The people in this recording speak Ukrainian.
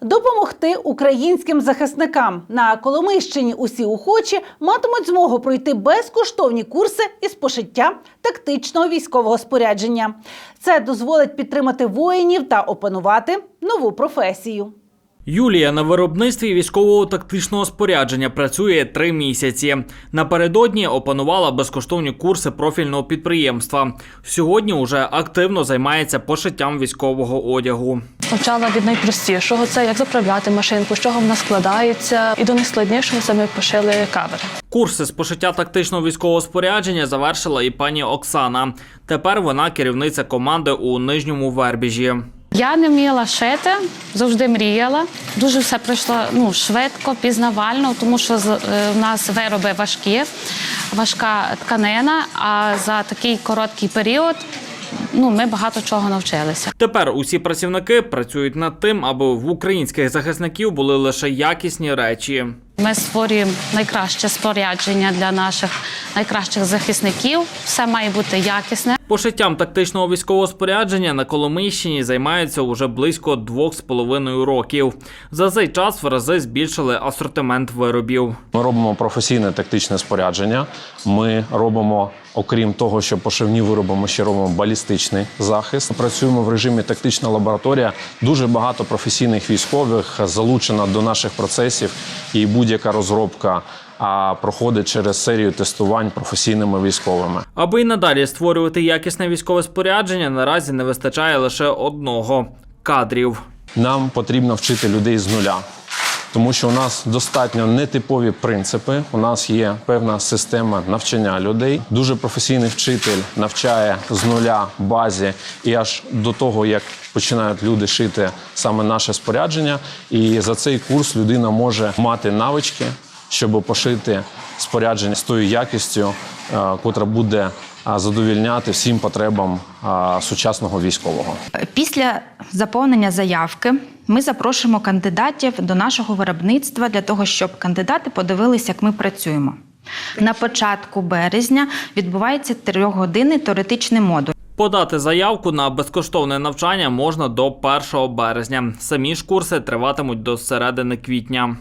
Допомогти українським захисникам на Коломийщині усі охочі матимуть змогу пройти безкоштовні курси із пошиття тактичного військового спорядження. Це дозволить підтримати воїнів та опанувати нову професію. Юлія на виробництві військового тактичного спорядження працює три місяці. Напередодні опанувала безкоштовні курси профільного підприємства. Сьогодні уже активно займається пошиттям військового одягу. Почала від найпростішого це як заправляти машинку, з чого вона складається, і до найскладнішого це ми пошили кавери. Курси з пошиття тактичного військового спорядження завершила і пані Оксана. Тепер вона керівниця команди у нижньому вербіжі. Я не вміла шити, завжди мріяла. Дуже все пройшло ну, швидко, пізнавально, тому що е, в нас вироби важкі, важка тканина, а за такий короткий період ну, ми багато чого навчилися. Тепер усі працівники працюють над тим, аби в українських захисників були лише якісні речі. Ми створюємо найкраще спорядження для наших найкращих захисників. Все має бути якісне. Пошиттям тактичного військового спорядження на Коломийщині займаються уже близько двох з половиною років. За цей час в рази збільшили асортимент виробів. Ми робимо професійне тактичне спорядження. Ми робимо, окрім того, що пошивні вироби, ми ще робимо балістичний захист. Працюємо в режимі тактична лабораторія. Дуже багато професійних військових залучено до наших процесів, і будь-яка розробка а, проходить через серію тестувань професійними військовими. Аби й надалі створювати якісне військове спорядження, наразі не вистачає лише одного кадрів. Нам потрібно вчити людей з нуля. Тому що у нас достатньо нетипові принципи. У нас є певна система навчання людей. Дуже професійний вчитель навчає з нуля базі і аж до того, як починають люди шити саме наше спорядження. І за цей курс людина може мати навички, щоб пошити спорядження з тою якістю, е, котра буде е, задовільняти всім потребам е, сучасного військового. Після заповнення заявки ми запрошуємо кандидатів до нашого виробництва для того, щоб кандидати подивилися, як ми працюємо. На початку березня відбувається трьохгодинний теоретичний модуль. Подати заявку на безкоштовне навчання можна до 1 березня. Самі ж курси триватимуть до середини квітня.